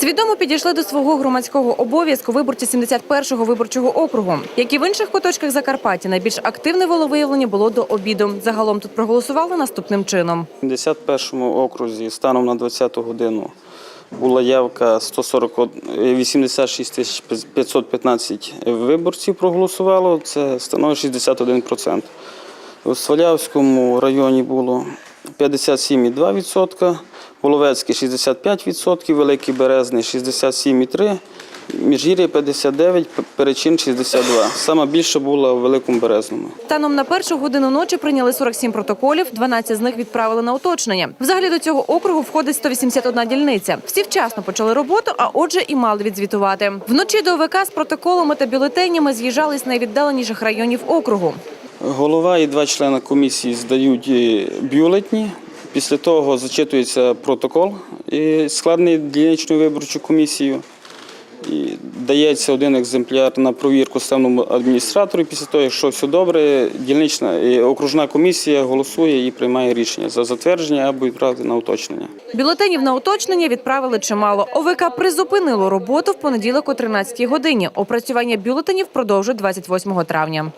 Свідомо підійшли до свого громадського обов'язку виборці 71-го виборчого округу. Як і в інших куточках Закарпаття, найбільш активне волевиявлення було до обіду. Загалом тут проголосували наступним чином. В 51-му окрузі станом на 20-ту годину була явка 140, 86 тисяч 515 виборців проголосувало, це становить 61%. У Свалявському районі було 57,2%, Воловецький 65%, Великий Березний 67,3%, Міжгір'я 59%, Перечин 62%. Сама більше була у Великому Березному. Станом на першу годину ночі прийняли 47 протоколів, 12 з них відправили на уточнення. Взагалі до цього округу входить 181 дільниця. Всі вчасно почали роботу, а отже і мали відзвітувати. Вночі до ОВК з протоколами та бюлетенями з'їжджали з найвіддаленіших районів округу. Голова і два члени комісії здають е, бюлетні. Після того зачитується протокол, і складений дільничною виборчою комісією. Дається один екземпляр на провірку системному адміністратору. Після того, якщо все добре, дільнична і окружна комісія голосує і приймає рішення за затвердження або відправити на уточнення. Бюлетенів на уточнення відправили чимало. ОВК призупинило роботу в понеділок о 13 годині. Опрацювання бюлетенів продовжують 28 травня.